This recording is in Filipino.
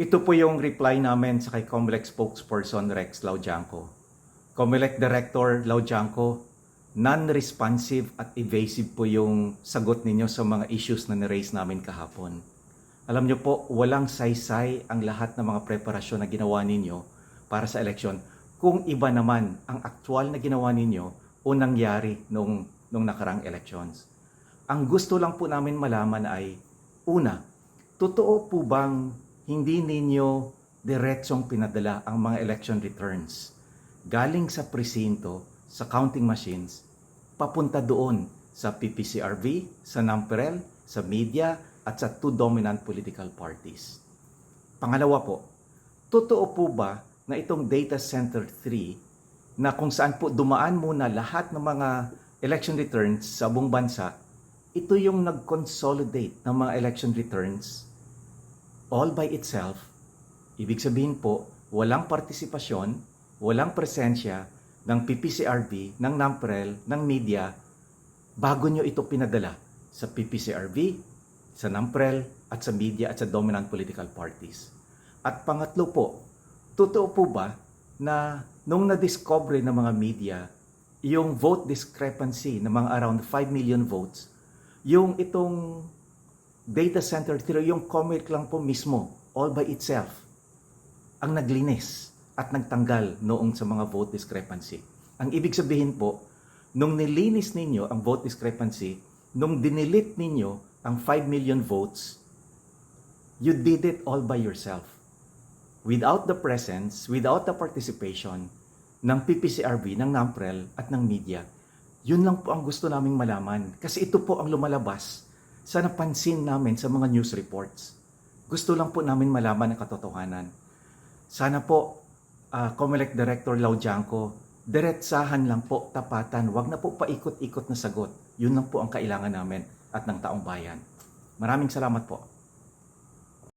Ito po yung reply namin sa kay Comelec spokesperson Rex Laujanco. Comelec Director Laujanco, non-responsive at evasive po yung sagot ninyo sa mga issues na niraise namin kahapon. Alam nyo po, walang saysay ang lahat ng mga preparasyon na ginawa ninyo para sa eleksyon. Kung iba naman ang aktual na ginawa ninyo o nangyari nung, nung nakarang elections. Ang gusto lang po namin malaman ay, una, totoo po bang hindi ninyo diretsong pinadala ang mga election returns galing sa presinto, sa counting machines, papunta doon sa PPCRV, sa NAMPREL, sa media, at sa two dominant political parties. Pangalawa po, totoo po ba na itong Data Center 3 na kung saan po dumaan muna lahat ng mga election returns sa buong bansa, ito yung nag-consolidate ng mga election returns all by itself. Ibig sabihin po, walang partisipasyon, walang presensya ng PPCRB, ng NAMPREL, ng media bago nyo ito pinadala sa PPCRB, sa NAMPREL, at sa media at sa dominant political parties. At pangatlo po, totoo po ba na nung na-discover ng mga media yung vote discrepancy ng mga around 5 million votes, yung itong data center theory, yung comic lang po mismo, all by itself, ang naglinis at nagtanggal noong sa mga vote discrepancy. Ang ibig sabihin po, nung nilinis ninyo ang vote discrepancy, nung dinilit ninyo ang 5 million votes, you did it all by yourself. Without the presence, without the participation ng PPCRB, ng NAMPREL at ng media, yun lang po ang gusto naming malaman. Kasi ito po ang lumalabas sa napansin namin sa mga news reports. Gusto lang po namin malaman ang katotohanan. Sana po, uh, Comelec Director Laujanco, diretsahan lang po, tapatan, wag na po paikot-ikot na sagot. Yun lang po ang kailangan namin at ng taong bayan. Maraming salamat po.